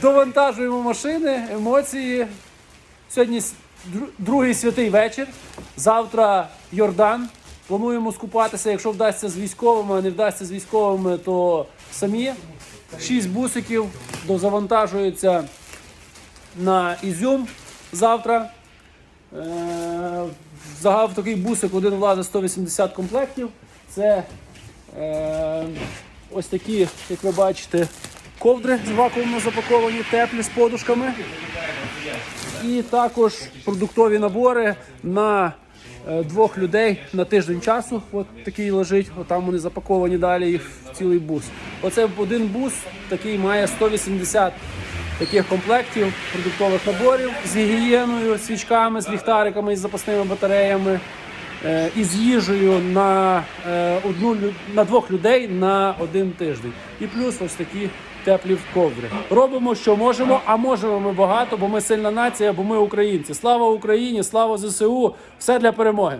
Довантажуємо машини, емоції. Сьогодні другий святий вечір. Завтра Йордан. Плануємо скупатися, якщо вдасться з військовими, а не вдасться з військовими, то самі. Шість бусиків дозавантажуються на Ізюм завтра. Е, Загав такий бусик, один влазить 180 комплектів. Це е, ось такі, як ви бачите, ковдри з вакуумно запаковані, теплі з подушками. І також продуктові набори на е, двох людей на тиждень часу. От такий лежить, отам вони запаковані далі їх в цілий бус. Оце один бус такий має 180 таких комплектів продуктових наборів з гігієною, свічками, з ліхтариками, із запасними батареями. Е, І з їжею на е, одну на двох людей на один тиждень. І плюс ось такі теплі ковдри. Робимо, що можемо, а можемо ми багато, бо ми сильна нація, бо ми українці. Слава Україні, слава ЗСУ! Все для перемоги!